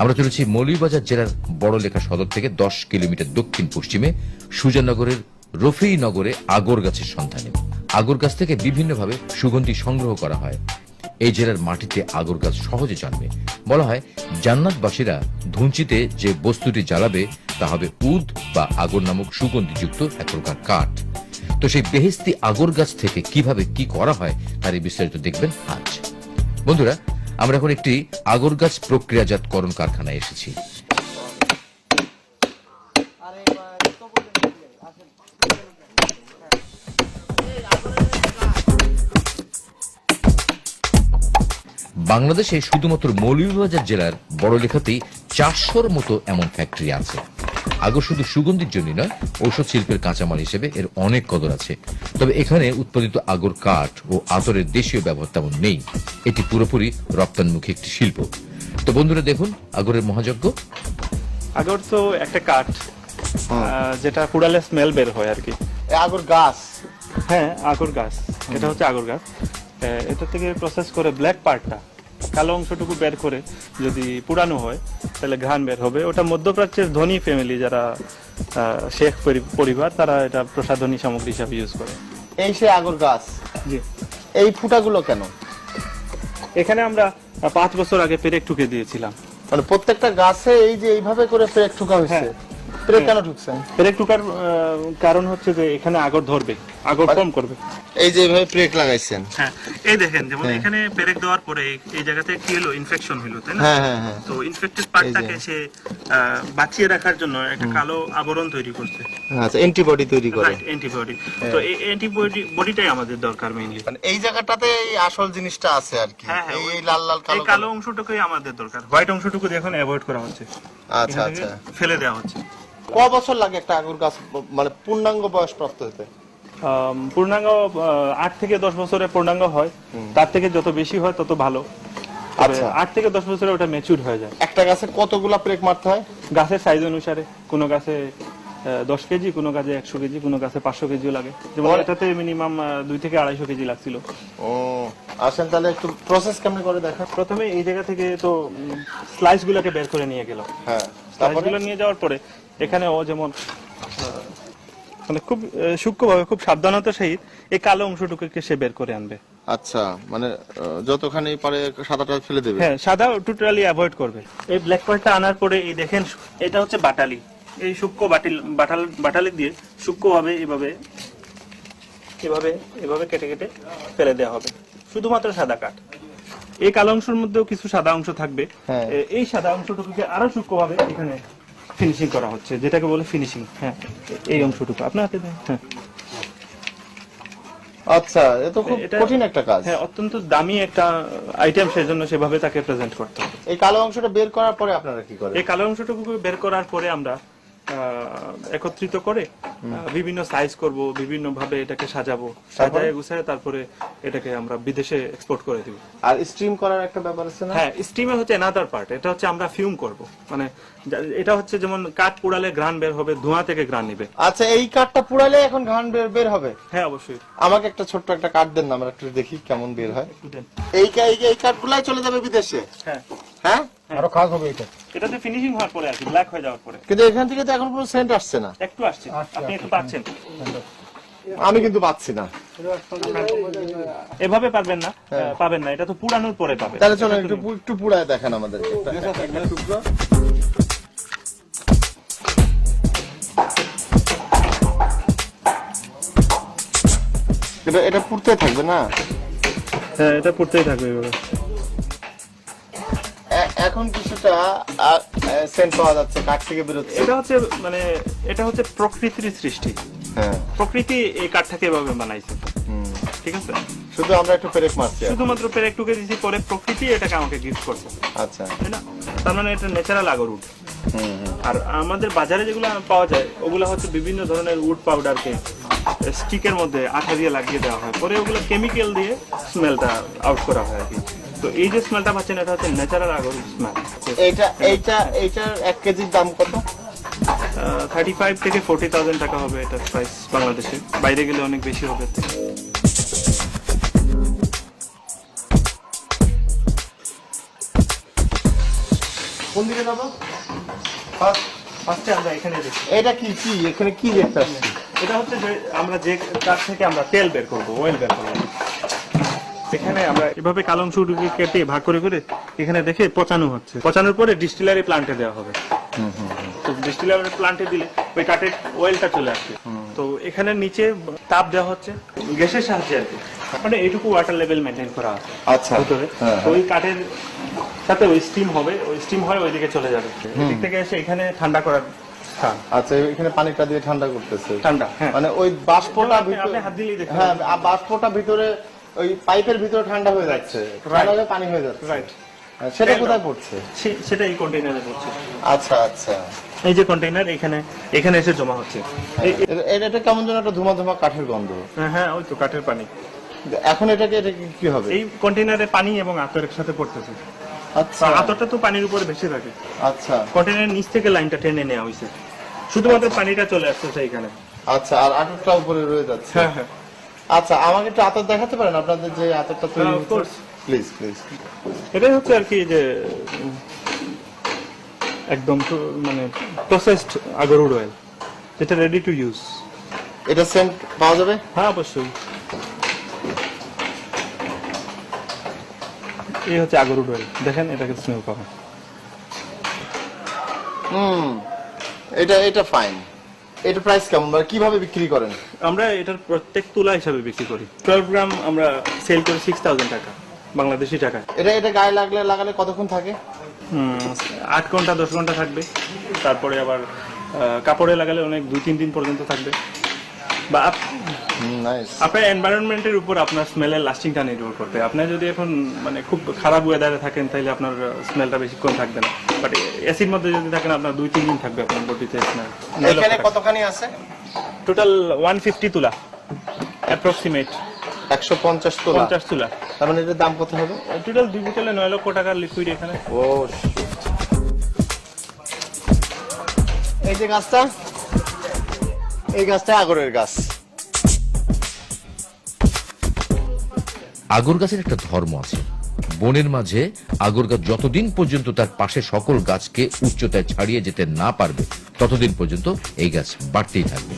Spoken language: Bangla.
আমরা চলেছি মৌলভীবাজার জেলার বড়লেখা সদর থেকে দশ কিলোমিটার দক্ষিণ পশ্চিমে সুজানগরের রফিনগরে আগর গাছের সন্ধানে। আগর গাছ থেকে বিভিন্নভাবে সুগন্ধি সংগ্রহ করা হয়। এই জেলার মাটিতে আগর গাছ সহজে জন্মে। বলা হয়, জান্নাতবাসীরা ধুঞ্চিতে যে বস্তুটি জ্বালাবে, তা হবে উদ বা আগর নামক সুগন্ধিযুক্ত এক প্রকার কাঠ। তো সেই বেহেস্তি আগর গাছ থেকে কীভাবে কি করা হয়, তার এই বিস্তারিত দেখবেন আজ। বন্ধুরা আমরা এখন একটি আগর গাছ প্রক্রিয়াজাতকরণ কারখানায় এসেছি। বাংলাদেশে শুধুমাত্র মৌলভীবাজার জেলার বড়লেখাতেই চারশোর মতো এমন ফ্যাক্টরি আছে। আগর শুধু সুগন্ধির জন্য নয় ঔষধ শিল্পের কাঁচামাল হিসেবে এর অনেক কদর আছে। তবে এখানে উৎপাদিত আগর কাঠ ও আতরের দেশীয় ব্যবহার তেমন নেই। এটি পুরোপুরি রপ্তানিমুখী একটি শিল্প। তো বন্ধুরা দেখুন আগরের মহাযজ্ঞ। আগর তো একটা কাঠ আহ, যেটা পুড়ালে স্মেল বের হয় আর কি। আগর গাছ। হ্যাঁ আগর গাছ। এটা হচ্ছে আগর গাছ। আহ, এটা থেকে প্রসেস করে ব্ল্যাক পার্টটা কালো অংশটুকু বের করে যদি পুরানো হয় তাহলে ঘ্রাণ বের হবে। ওটা মধ্যপ্রাচ্যের ধনী ফ্যামিলি যারা শেখ পরি- পরিবার তারা এটা প্রসাধনী সামগ্রী হিসাবে ইউজ করে। এই সে আগর গাছ? জি। এই ফুটাগুলো কেন? এখানে আমরা পাঁচ বছর আগে পেরেক ঠুকে দিয়েছিলাম। মানে প্রত্যেকটা গাছে এই যে এইভাবে করে প্রেক ঠুকা হয়েছে। হ্যাঁ। প্রেক কেন ঠুকছেন পেরেক আহ, কারণ হচ্ছে যে এখানে আগর ধরবে। আগর কম করবে। এই যে এইভাবে প্রেক লাগাইছেন। হ্যাঁ এই দেখেন যেমন এখানে পেরেক দেওয়ার পরে এই- জায়গাতে কি হলো ইনফেকশন হলো তাই না? হ্যাঁ হ্যাঁ হ্যাঁ। তো ইনফেক্টেড পার্টটাকে সে আহ, বাঁচিয়ে রাখার জন্য একটা কালো আবরণ তৈরি করছে। আচ্ছা অ্যান্টিবডি তৈরি করে। অ্যান্টিবডি তো এই অ্যান্টিবডি বডিটাই আমাদের দরকার মেইনলি মানে এই জায়গাটাতে এই আসল জিনিসটা আছে আর কি। হ্যাঁ, হ্যাঁ, এই- লাল লাল কালো কালো কালো। অংশটুকুই আমাদের দরকার। হোয়াইট অংশটুকু এখন অ্যাভয়েড করা হচ্ছে। আচ্ছা আচ্ছা। ফেলে দেওয়া হচ্ছে। ক বছর লাগে একটা আগর গাছ মানে পূর্ণাঙ্গ বয়স প্রাপ্ত হতে? পূর্ণাঙ্গ আট থেকে দশ বছরে পূর্ণাঙ্গ হয়। তার থেকে যত বেশি হয় তত ভালো। আচ্ছা। আট থেকে দশ বছরে ওটা ম্যাচিউর হয়ে যায়। একটা গাছে কতগুলা প্রেক মারতে হয়? গাছের সাইজ অনুসারে। কোনো গাছে দশ কেজি কোনো গাছে একশো কেজি কোনো গাছে পাঁচশো কেজিও লাগে। যেমন এটাতে মিনিমাম দুই থেকে আড়াইশো কেজি লাগছিল। ও আসেন তাহলে একটু প্রসেস কেমন করে দেখান? প্রথমে এই জায়গা থেকে তো স্লাইস গুলোকে বের করে নিয়ে গেল। হ্যাঁ স্লাইসগুলো নিয়ে যাওয়ার পরে এখানে ও যেমন মানে খুব সূক্ষ্মভাবে খুব সাবধানতার সহিত এই কালো অংশটুকুকে সে বের করে আনবে। আচ্ছা মানে যতখানি পারে সাদাটা ফেলে দেবে। হ্যাঁ সাদা টোটালি অ্যাভয়েড করবে। এই ব্ল্যাক পার্টটা আনার পরে এই দেখেন এটা হচ্ছে বাটালি। এই সূক্ষ্ম বাটিল বাটাল বাটালি দিয়ে সূক্ষ্মভাবে এভাবে এভাবে এভাবে কেটে কেটে ফেলে দেওয়া হবে। শুধুমাত্র সাদা কাঠ। এই কালো অংশের মধ্যেও কিছু সাদা অংশ থাকবে। হ্যাঁ। এই সাদা অংশটুকুকে আরও সূক্ষ্মভাবে এখানে ফিনিশিং করা হচ্ছে যেটাকে বলে ফিনিশিং হ্যাঁ এই অংশটুকু। আপনার হাতে দেন হ্যাঁ। আচ্ছা এ তো খুব কঠিন একটা কাজ। হ্যাঁ অত্যন্ত দামি একটা আইটেম সেজন্য সেভাবে তাকে প্রেজেন্ট করতে হবে। এই কালো অংশটা বের করার পরে আপনারা কি করেন? এই কালো অংশটুকু বের করার পরে আমরা একত্রিত করে বিভিন্ন সাইজ করব বিভিন্ন ভাবে এটাকে সাজাবো সাজায় গুছায় তারপরে এটাকে আমরা বিদেশে এক্সপোর্ট করে দিব। আর স্ট্রিম করার একটা ব্যাপার আছে না? হ্যাঁ স্টিমে হচ্ছে এনাদার পার্ট এটা হচ্ছে আমরা ফিউম করব। মানে এটা হচ্ছে যেমন কাঠ পোড়ালে গ্রান বের হবে ধোঁয়া থেকে গ্রান নিবে। আচ্ছা এই কাঠটা পুরালে এখন ঘান বের বের হবে? হ্যাঁ অবশ্যই। আমাকে একটা ছোট্ট একটা কাঠ দেন না আমরা একটু দেখি কেমন বের হয়। এই এই কাঠগুলাই চলে যাবে বিদেশে? হ্যাঁ। হ্যাঁ? আরও কাজ হবে এটা। এটাতে ফিনিশিং হওয়ার পরে আর কি ব্ল্যাক হয়ে যাওয়ার পরে। কিন্তু এখান থেকে তো এখন সেন্ট আসছে না। একটু আসছে। আপনি একটু পাচ্ছেন। আমি কিন্তু পাচ্ছি না। এভাবে পারবেন না পাবেন না এটা তো পুরানোর পরে পাবেন। তাহলে চলো একটু একটু পুরায় দেখান আমাদের। এটা এটা পুড়তে থাকবে না? হ্যাঁ এটা পড়তেই থাকবে এভাবে। এখন কিছুটা সেন্ট পাওয়া যাচ্ছে কাঠ থেকে বেরোচ্ছে। এটা হচ্ছে মানে এটা হচ্ছে প্রকৃতির সৃষ্টি। হ্যাঁ। প্রকৃতি এই কাঠটাকে এভাবে বানাইছে। ঠিক আছে? শুধু আমরা একটু পেরেক মারছি। শুধুমাত্র পেরেক টুকে দিয়েছি পরে প্রকৃতি এটাকে আমাকে গিফট করছে। আচ্ছা। তাই না? তার মানে এটা ন্যাচারাল আগর উড আর আমাদের বাজারে যেগুলো পাওয়া যায় ওগুলো হচ্ছে বিভিন্ন ধরনের উড পাউডারকে স্টিকের মধ্যে আঠা দিয়ে লাগিয়ে দেওয়া হয়। পরে ওগুলো কেমিক্যাল দিয়ে স্মেলটা আউট করা হয় আর কি। তো এই যে স্মেলটা পাচ্ছেন এটা হচ্ছে ন্যাচারাল আগর স্মেল এইটা এইটা এইটার এক কেজির দাম কত? থার্টি ফাইভ থেকে ফোর্টি থাউজেন্ড টাকা হবে এটার প্রাইস বাংলাদেশে। বাইরে গেলে অনেক বেশি হবে। কোন দিকে যাব? ফার্স্ট আমরা এখানে দেখি। এটা কি কি? এখানে কি দেখতে এটা হচ্ছে যে আমরা যে তার থেকে আমরা তেল বের করব অয়েল বের করব। এখানে আমরা এভাবে কালম শুটুকে কেটে ভাগ করে করে এখানে দেখে পচানো হচ্ছে। পচানোর পরে ডিস্টিলারি প্লান্টে দেওয়া হবে। তো ডিস্টিলারি প্লান্টে দিলে ওই কাঠের অয়েলটা চলে আসবে। তো এখানে নিচে তাপ দেওয়া হচ্ছে। গ্যাসের সাহায্যে আর কি। মানে এইটুকু ওয়াটার লেভেল মেনটেন করা আছে। আচ্ছা। ভিতরে। হ্যাঁ, ওই কাঠের সাথে ওই স্টিম হবে। ওই স্টিম হয় ওইদিকে চলে যাবে। এদিক থেকে এসে এখানে ঠান্ডা করার আচ্ছা এখানে পানিটা দিয়ে ঠান্ডা করতেছে। ঠান্ডা হ্যাঁ। মানে ওই বাষ্পটা ভিতরে হ্যাঁ বাষ্পটা ভিতরে ওই পাইপের ভিতরে ঠান্ডা হয়ে যাচ্ছে ঠান্ডা হয়ে পানি হয়ে যাচ্ছে। রাইট হ্যাঁ, সেটা কোথায় পড়ছে? সেটা এই কন্টেইনারে পড়ছে। আচ্ছা আচ্ছা। এই যে কন্টেইনার এখানে এখানে এসে জমা হচ্ছে। এটা- কেমন যেন একটা ধুমা ধুমা কাঠের গন্ধ। হ্যাঁ ওই তো কাঠের পানি। এখন এটাকে এটা কি- হবে? এই কন্টেইনারে পানি এবং আতর একসাথে পড়তেছে। আচ্ছা। আতরটা তো পানির উপরে বেশি থাকে। আচ্ছা। কন্টেইনারের নিচ থেকে লাইনটা টেনে নেওয়া হয়েছে। শুধুমাত্র পানিটা চলে আসতেছে এখানে। আচ্ছা আর আটকটা উপরে রয়ে যাচ্ছে। হ্যাঁ হ্যাঁ। আচ্ছা আমাকে একটু আতর দেখাতে পারেন আপনাদের যে আতরটা তৈরি course. প্লিজ প্লিজ এটাই হচ্ছে আর কি যে একদম তো- মানে প্রসেসড আগরুড অয়েল যেটা রেডি টু ইউজ এটা সেন্ট পাওয়া যাবে? হ্যাঁ অবশ্যই। এই হচ্ছে আগরুড অয়েল দেখেন এটাকে স্মেল পাবেন। হুম এটা এটা ফাইন এটা প্রাইস কেমন? মানে কীভাবে বিক্রি করেন? আমরা এটার প্রত্যেক তুলা হিসাবে বিক্রি করি। টুয়েলভ গ্রাম আমরা সেল করি সিক্স থাউজেন্ড টাকা বাংলাদেশি টাকা। এটা এটা গায়ে লাগলে লাগালে কতক্ষণ থাকে? আট ঘণ্টা দশ ঘণ্টা থাকবে। তারপরে আবার কাপড়ে লাগালে অনেক দুই তিন দিন পর্যন্ত থাকবে। বা আপনার এনভায়রনমেন্টের উপর আপনার স্মেলের লাস্টিংটা নির্ভর করবে। আপনি যদি এখন মানে খুব খারাপ ওয়েদারে থাকেন তাহলে আপনার স্মেলটা বেশিক্ষণ থাকবে না। বাট এসির মধ্যে যদি থাকেন আপনার দুই তিন দিন থাকবে আপনার বডিতে এখানে কতখানি আছে? টোটাল ওয়ান ফিফটি তুলা। অ্যাপ্রক্সিমেট একশো পঞ্চাশ তোলা। পঞ্চাশ তুলা। তার মানে এটার দাম কত হবে? টোটাল দুই বোতলে নয় লক্ষ টাকার লিকুইড এখানে। ও এই যে গাছটা? এই গাছটা আগরের গাছ। আগর গাছের একটা ধর্ম আছে। বনের মাঝে আগর গাছ যতদিন পর্যন্ত তার পাশে সকল গাছকে উচ্চতায় ছাড়িয়ে যেতে না পারবে, ততদিন পর্যন্ত এই গাছ বাড়তেই থাকবে।